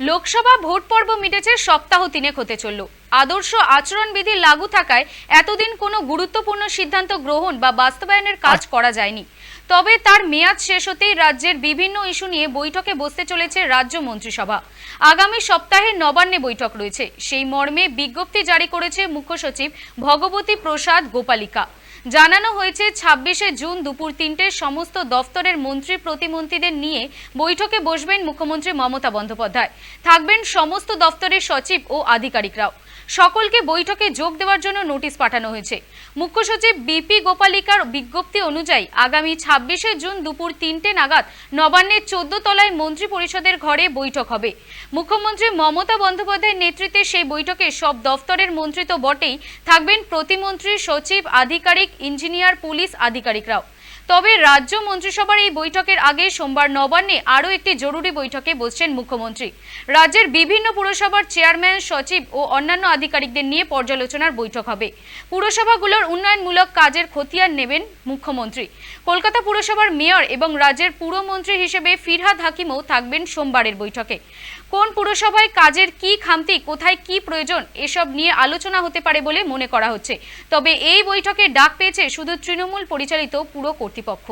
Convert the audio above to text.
Lok Sabha vote পর্ব মিটেছে সপ্তাহ তিনেক হতে চলল। আদর্শ আচরণবিধি লাগু থাকায় এতদিন কোনো গুরুত্বপূর্ণ সিদ্ধান্ত গ্রহণ বা বাস্তবায়নের কাজ করা যায়নি। তবে তার মেয়াদ শেষ হতেই রাজ্যের বিভিন্ন ইস্যু নিয়ে বৈঠকে বসতে চলেছে রাজ্য মন্ত্রিসভা। আগামী সপ্তাহে নবান্নে বৈঠক রয়েছে। সেই মর্মে বিজ্ঞপ্তি জারি করেছে মুখ্য সচিব ভগবতী প্রসাদ গোপালিকা। জানানো হয়েছে, ছাব্বিশে জুন দুপুর তিনটে সমস্ত দফতরের মন্ত্রী প্রতিমন্ত্রীদের নিয়ে বৈঠকে বসবেন মুখ্যমন্ত্রী মমতা বন্দ্যোপাধ্যায়। থাকবেন সমস্ত দফতরের সচিব ও আধিকারিকরাও। সকলকে বৈঠকে যোগ দেওয়ার জন্য নোটিশ পাঠানো হয়েছে। মুখ্য সচিব বিপি গোপালিকার বিজ্ঞপ্তি অনুযায়ী আগামী ছাব্বিশে জুন দুপুর তিনটে নাগাদ নবান্নের চোদ্দ তলায় মন্ত্রী পরিষদের ঘরে বৈঠক হবে। মুখ্যমন্ত্রী মমতা বন্দ্যোপাধ্যায়ের নেতৃত্বে সেই বৈঠকে সব দফতরের মন্ত্রী তো বটেই, থাকবেন প্রতিমন্ত্রী, সচিব, আধিকারিক, ইঞ্জিনিয়ার, পুলিশ আধিকারিকরাও। তবে রাজ্য মন্ত্রিসভার এই বৈঠকের আগে সোমবার নবান্নে আরও একটি জরুরি বৈঠকে বসছেন মুখ্যমন্ত্রী। রাজ্যের বিভিন্ন পুরসভার চেয়ারম্যান, সচিব ও অন্যান্য আধিকারিকদের নিয়ে পর্যালোচনার বৈঠক হবে। পুরসভাগুলোর উন্নয়নমূলক কাজের খতিয়ান নেবেন মুখ্যমন্ত্রী। কলকাতা পুরসভার মেয়র এবং রাজ্যের পুরমন্ত্রী হিসেবে ফিরহাদ হাকিমও থাকবেন সোমবারের বৈঠকে। কোন পুরসভায় কাজের কি খামতি, কোথায় কি প্রয়োজন, এসব নিয়ে আলোচনা হতে পারে বলে মনে করা হচ্ছে। তবে এই বৈঠকে ডাক পেয়েছে শুধু তৃণমূল পরিচালিত পুর কর্তৃপক্ষ।